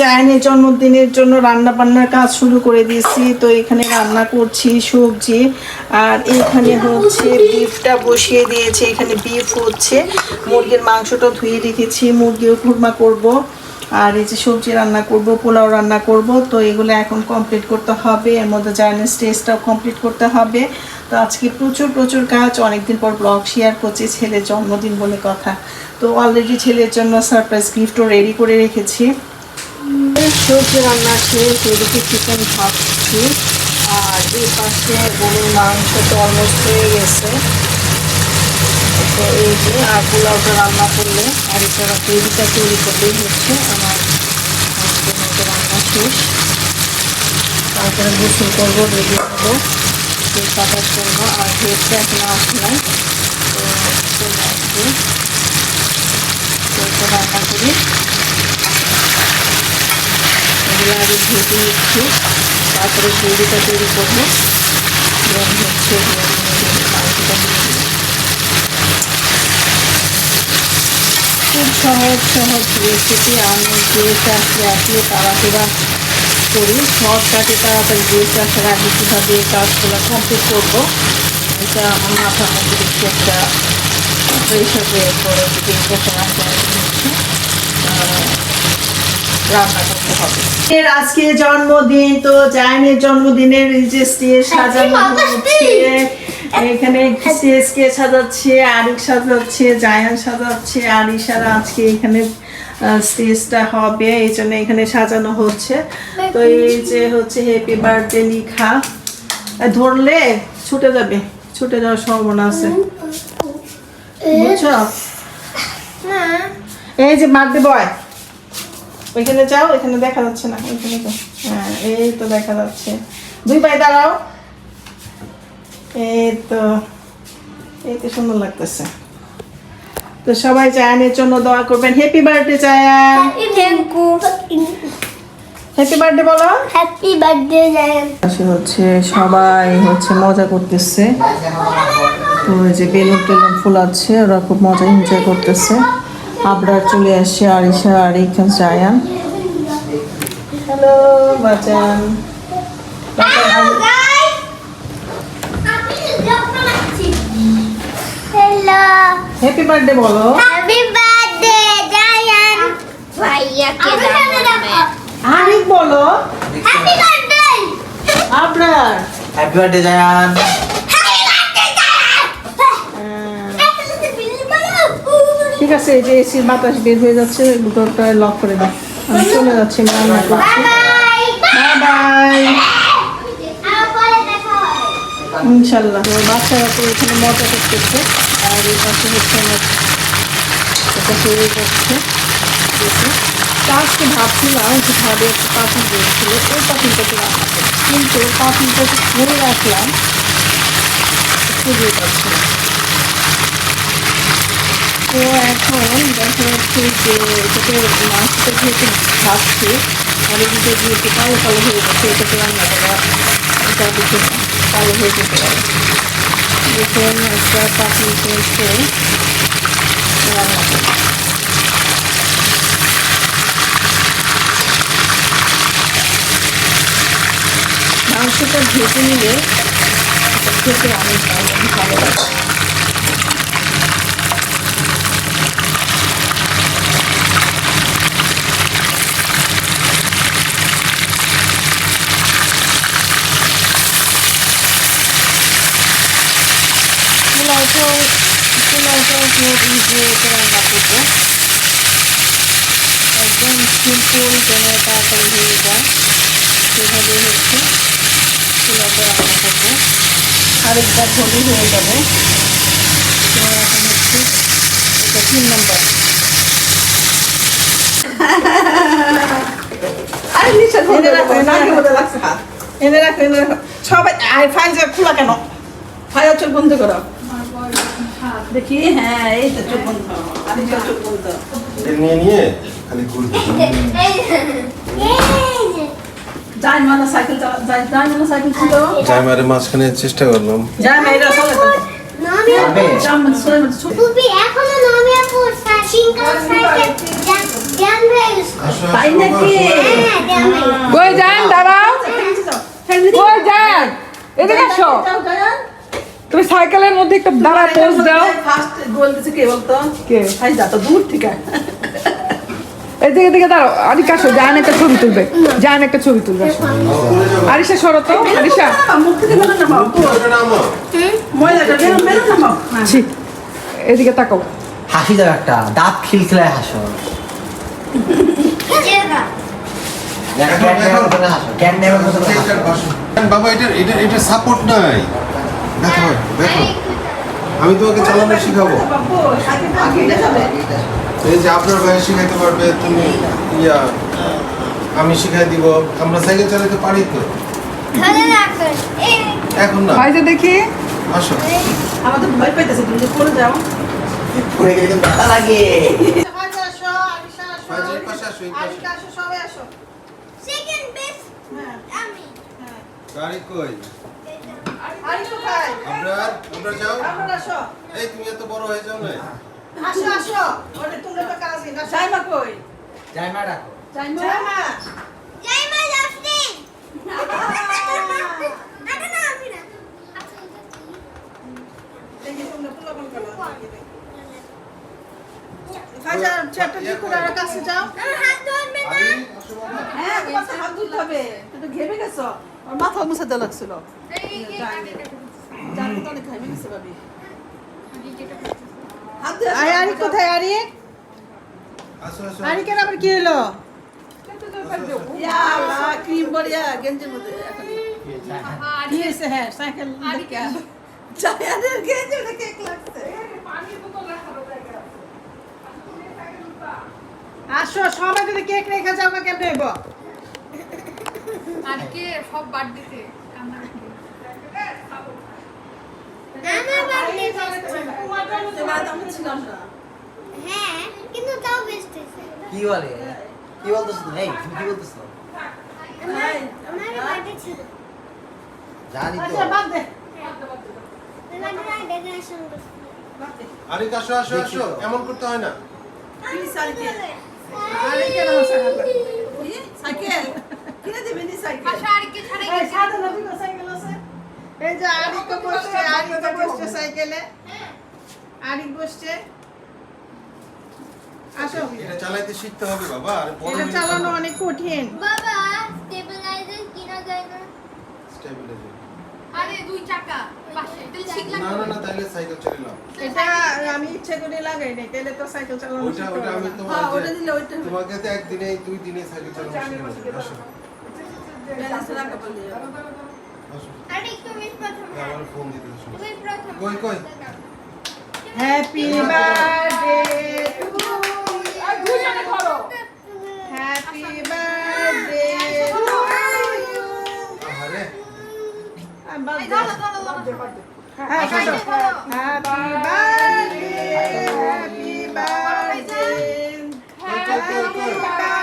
জায়ানের জন্মদিনের জন্য রান্না বান্নার কাজ শুরু করে দিয়েছি। তো এখানে রান্না করছি সবজি, আর এখানে হচ্ছে বিফটা বসিয়ে দিয়েছি। এখানে বিফ হচ্ছে, মুরগির মাংসটা ধুয়ে রেখেছি, মুরগিও কুরমা করব। আর এই যে সবজি রান্না করব, পোলাও রান্না করব, তো এগুলো এখন কমপ্লিট করতে হবে। এর মধ্যে জায়ানের স্টেজটাও কমপ্লিট করতে হবে। তো আজকে প্রচুর প্রচুর কাজ। অনেকদিন পর ব্লগ শেয়ার করছি, ছেলের জন্মদিন বলে কথা। তো অলরেডি ছেলের জন্য সারপ্রাইজ গিফটও রেডি করে রেখেছি। সবজি রান্না শেষ এদিকে চিকেন ভাবছি। আর এই পাশে গরুর মাংস তো অলমোস্ট হয়ে গেছে। তো এই যে আর পোলাওটা রান্না করলে আর এছাড়া গ্রেভিটা তৈরি করলেই হচ্ছে, আমার রান্না শেষ। তারপরে গোসল করব, রেডি হব সেই কাটার জন্য। আর ভেজটা এখন আসলাম তো চলে আসবে তো এটা রান্না করি এগুলো আগে ভেজে নিচ্ছি তারপরে গ্রেভিটা তৈরি করব দেন হচ্ছে মাংসটা দিয়ে খুব সহজ সহজ রেসিপি আমি গেস্ট আসলে আসলে তাড়াহুড়া করি শর্টকাটে তাড়াতাড়ি গেস্ট আসার আগে কীভাবে কাজগুলো কমপ্লিট করব এটা আমার মাথার মধ্যে বেশি একটা প্রেশার বের করে যদি যখন আসে হচ্ছে রান্না করতে হবে। এর আজকে জন্মদিন তো জায়নের জন্মদিনের এই যে স্টেজ সাজানো হচ্ছে এখানে স্টেজকে সাজাচ্ছে আরিক সাজাচ্ছে জায়ান সাজাচ্ছে আরিশারা আজকে এখানে স্টেজটা হবে এই জন্য এখানে সাজানো হচ্ছে। তো এই যে হচ্ছে হ্যাপি বার্থডে লিখা। ধরলে ছুটে যাবে ছুটে যাওয়ার সম্ভাবনা আছে। বুঝছ? এই যে বার্থডে বয় ওইখানে যাও এখানে দেখা যাচ্ছে না ওইখানে যাও। হ্যাঁ এই তো দেখা যাচ্ছে। দুই পায়ে দাঁড়াও। এই তো এই তো সুন্দর লাগতেছে। তো সবাই জায়ানের জন্য দোয়া করবেন। Happy birthday Zayan. Happy birthday বলো। Happy birthday Zayan. হচ্ছে সবাই হচ্ছে মজা করতেছে। তো ওই যে বেলুন টেলুন ফুলাচ্ছে ওরা খুব মজা এনজয় করতেছে। আবরার চলে আসছে আরিশা আর এইখান জায়ান হ্যালো বাজান হ্যালো হ্যাপি বার্থডে বলো। হ্যাপি বার্থডে জায়ান ভাইয়াকে দাও আরিক বলো। Happy birthday Abrar. Happy birthday Zayan ঠিক আছে, এই যে এসির বাতাস বের হয়ে যাচ্ছে, দুটোটা লক করে দাও। আমি চলে যাচ্ছি রান্না করছি। বাই ইনশাল্লাহ বাচ্চারা তো এখানে মজা করতেছে। আর এই পাশে হচ্ছে আমার এটা তৈরি করছে আজকে ভাবছিলাম যে ভাবে একটা পাখিল দিয়েছিল ওই পাখিলটাকে রান্না করি কিন্তু পাখিলটাকে ধরে রাখলাম খুঁজে পাচ্ছি না। তো এখন দেখা যাচ্ছে যে এটাকে মাছটা যেহেতু ভাবছি আর এদিকে যেহেতু কালো কালো হয়ে গেছে এটাকে রান্না করা এটা দেখে কালো হয়ে যেতে পারে দেখুন একটা পাখি চলছে রান্না করা মাংসটা ভেজে নিলে এটা খেতে অনেক ভালো ভালো লাগে খুব ইজি তাড়াতাড়ি হয়ে যায় সেভাবে হচ্ছে পোলাওটা রান্না করব হলি হয়ে যাবে তো এখন হচ্ছে এটা তিন নম্বর সবাই ফাইজা খোলা কেন ফাইজা চোখ বন্ধ করো দেখি হ্যাঁ এই তো চোখ বন্ধ আমি তো চোখ বন্ধ নিয়ে নিয়ে খালি ঘুরবে যাই মানে সাইকেল চালা যাই যাই মানে সাইকেল ছিল জামারে মাঝখানে চেষ্টা করলাম যাই চলে মানে মানে হয়ে। হ্যাঁ, হয়ে দাঁড়াও এদিকে আসো তুমি সাইকেলের মধ্যে একটু দাঁড়ায় পোজ দাও। ফার্স্ট গোল দিছে কে বলতো? কে? ভাই যা তো দূর থেকে। এদিকে এদিকে দাঁড়াও। আরিকা আসো জান একটা ছবি তুলবে। জান একটা ছবি তুলবে। আরিশা সরো তো। আরিশা। এদিকে তাকাও। হাসি দাও একটা। দাঁত খিলখিলায় হাসো। বাবা এটা এটা এটা সাপোর্ট নাই। দেখো দেখো। আমি তোমাকে চালানো শিখাবো। এই যে আপনার ভাই শিখাইতে পারবে তুমি ইয়া আমি শিখাই দিব। আমরা সাইকেল চালাতে পারি তো? এখন না। ভাই যে দেখি। আসো। আমাদের ভয় পাইতেছে তুমি যে পড়ে যাও। পড়ে গেলে কিন্তু ব্যথা লাগে। হ্যাঁ। গাড়ি কই? আমরা আমরা যাও। এই তুমি এত বড় হয়ে যাও না। আসো আসো। ওটা তোমরা তো কাজ না যাইমা কই? যাই ডাকো। যাইমা জয় মা লক্ষ্মী। আরে না, আমি না। এই যে তোমরা পোলাপন করো ফাজা চ্যাপ্টার ঠিক করে আর কাছে যাও। হাত ধরবে না। আরে আসো বাবা। হ্যাঁ তোমার হাত ধুতে হবে। তুই ঘেমে গেছো? আর মাথা মুছে দেওয়া লাগছিল। আরি কোথায় আরি আবার কি হলো? ক্রিম বড়িয়া গেঞ্জির মধ্যে কি হয়েছে? হ্যাঁ সাইকেল চায়াদের গেঞ্জি কেক লাগছে। আসো সবাই যদি কেক রেখে যাও কেমনে নেব আজকে সব বার্থডেতে আমার ছিলাম না হ্যাঁ, কিন্তু তাও হয়েছে। কি বলে? কি বলতেছ তুমি? এই তুমি কি বলতেছ? আমার আমার birthday ছিল। জানি তো। আচ্ছা বাদ দে। আরে আসো আসো আসো। এমন করতে হয় না। সাইকেল। সাইকেল কিনে দিবেন সাইকেল? সাইকেল। যে আরিক বসছে আরিক বসছে সাইকেলে। আরিক বসছে। আসো। এটা চালাইতে শিখতে হবে বাবা আর বড় এটা চালানো অনেক কঠিন। বাবা স্টেবিলাইজার কিনা যায় না। স্টেবিলাইজার আরে দুই চাকা পাশে। তাহলে শিখলাম। না না না তাইলে সাইকেল চালালাম এটা আমি ইচ্ছে করে লাগাই নাই তাহলে তো সাইকেল চালানো আমি হ্যাঁ, ওটা দিলে ওইটা তোমাকে তো একদিনে দুই দিনে সাইকেল চালানো আসো। আরে তুমি প্রথম আমার ফোন দিতে তুমি প্রথম কই, কই? হ্যাপি বার্থডে টু আর দুজনে করো। হ্যাপি বার্থডে আরে এই ধরো ধরো ধরো হ্যাপি বার্থডে হ্যাপি বার্থডে কই বার্থডে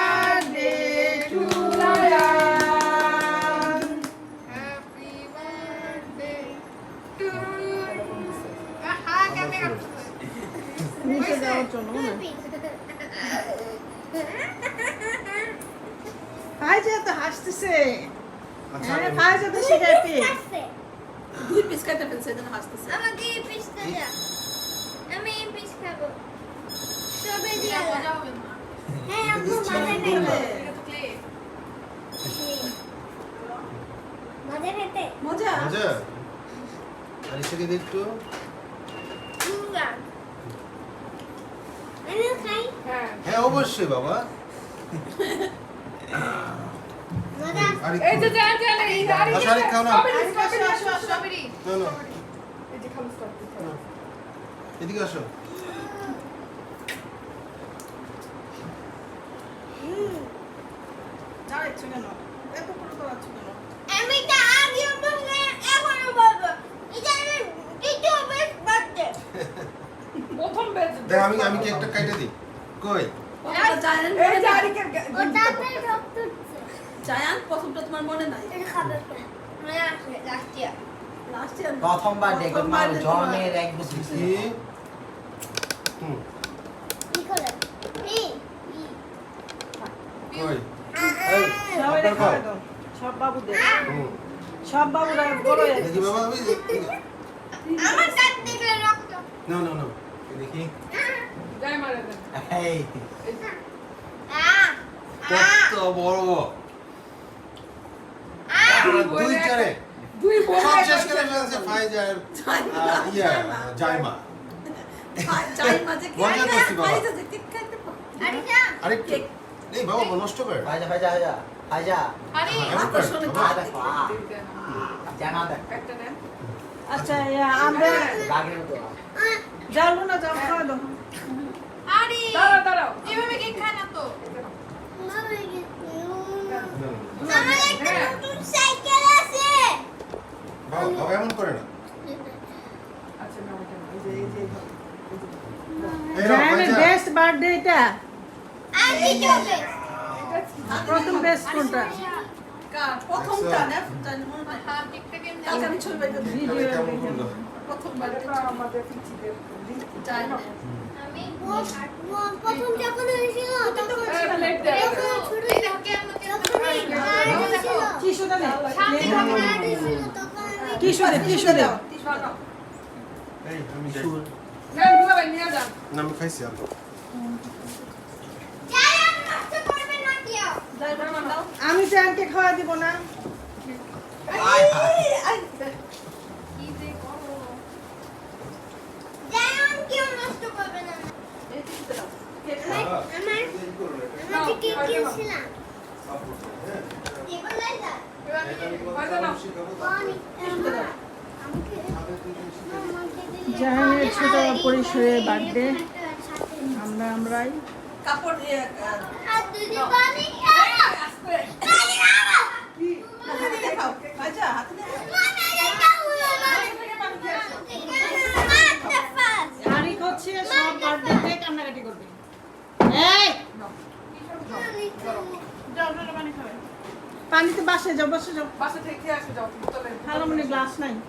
আচ্ছা হ্যাঁ শিখাইতে দুই পিস কাটা ফেলছে এজন্য হাসতেছে। আমাকে এই পিসটা দাও। আমি এই পিস খাব। সবে দিয়ে দাও। হ্যাঁ আম্মু মজা। খেতে এটা মজা খেতে মজা। মজা। আরিসাকে দে একটু পুরা আমিও খাই। হ্যাঁ। হ্যাঁ অবশ্যই বাবা। এই যে যান যান এই আরে আসো, খাও না। স্ট্রবেরি স্ট্রবেরি আসো স্ট্রবেরি না না। এই যে খালো স্ট্রবেরি এদিকে আসো। দাঁড়াচ্ছ কেন? এত করে দাঁড়াচ্ছ কেন? আমি আমি দ্বিতীয় বেশ বার্থডে প্রথম বেজ দেখ আমি আমি কি একটা কাইটা দিই। কই? এই যে জায়ান প্রথমটা তোমার মনে নাই? মনে প্রথমবার দেখো তোমার জনের এক বছর সব বাবুদের। সব বাবুরা বড় আমার দাঁত দেখলে রক্ত। না না না দেখি। যাই মারে এই। কত বড়। দুই চারে। দুই বোন সব শেষ করে ফেলছে ফাইজার আহ, ইয়া জাইমা। মজা করছি বাবা। আরে যা। আরেকটু এই বাবা নষ্ট করে। ভাইজা ভাইজা ভাইজা ভাইজা আরে এমন করে, বাবা। আ দেখো। জানা দেখ আচ্ছা ইয়া, আমরা বাঘের মতো যাব না যাও খাওয়া দাও। আরে দাঁড়াও দাঁড়াও। এভাবে কেক খায় না তো? আমার একটা নতুন সাইকেল আছে। বাবা বাবা এমন করে না। আচ্ছা নাও এই যে এই যে এই যে। এই নাও, জায়ানের ফাইজা। বেস্ট বার্থডে এটা আর কি চলবে? প্রথম বেস্ট কোনটা? প্রথমটা না হ্যাঁ আমাদের চাই না। আমি প্রথম যখন হয়েছিল তখন প্লেট দেয় যখন ছোট এই দেখো কেমন যখন হার্ড হয়েছিল কি শুধু নেই যখন জাহানের ছোট পরিসরে বার্থডে আমরা আমরাই ফাস আরিক হচ্ছে সব বার্থডেতে কান্নাকাটি করবে। পানিতে বাসে যাও বসে যাও বাসা থেকে আসে যাও বোতলে ভালো মনে গ্লাস নাই কি।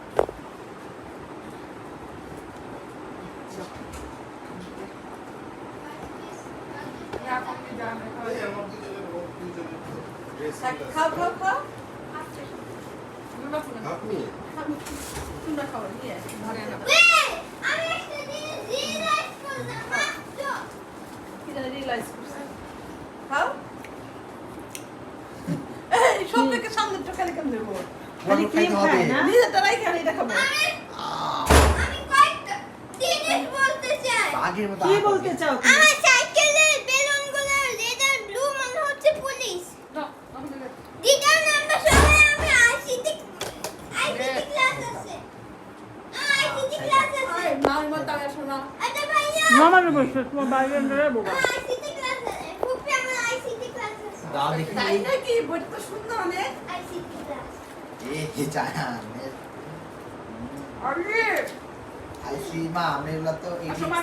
খাও খাও খাও আপনি? তোমরা খাও নিয়ে ঘরে না আমি একটা জিনিস রিয়েলাইজ করলাম মাত্র কিনা রিয়েলাইজ করছে খাও এই সব থেকে সামনে চোখে কেমন দেবো খালি ক্রিম খায় না নিজেরটা রাইখে আমি এটা খাব আমি আমি কয়েকটা জিনিস বলতে চাই। বাঘের মতো কি বলতে চাও তুমি? আমার সাইকেলের বেলুনগুলো রেডার ব্লু মনে হচ্ছে পুলিশ। দ্বিতীয় নাম্বার সময় আমি আইসিটি আইসিটি ক্লাস আছে। আইসিটি ক্লাস আছে। মার মত আমি আসো আচ্ছা ভাইয়া। বসে তোমার বাইরে বোবা আমার আইসিটি ক্লাস আছে। খুবই আমার আইসিটি ক্লাস আছে। দাও দেখি তাই নাকি? বইটা তো সুন্দর অনেক। আইসিটি ক্লাস মা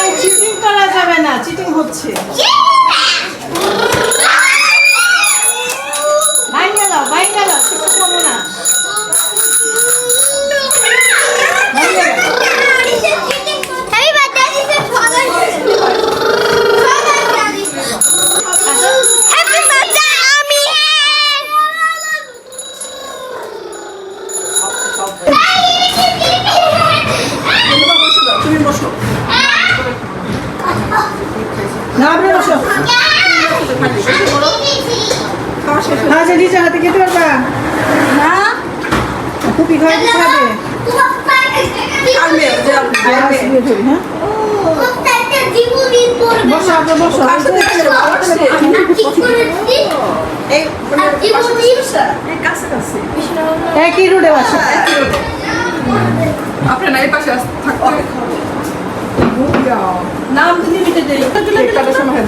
এই চিটিং করা যাবে না চিটিং হচ্ছে। আচ্ছা নিজে হাতে খেতে পারবা? না কুপি ঘরে দিতে হবে হ্যাঁ আপনি বসো একই রোডে বাসা। আপনার এই পাশে থাকতে। নাম লিমিটে দেই কেকটার সময় দে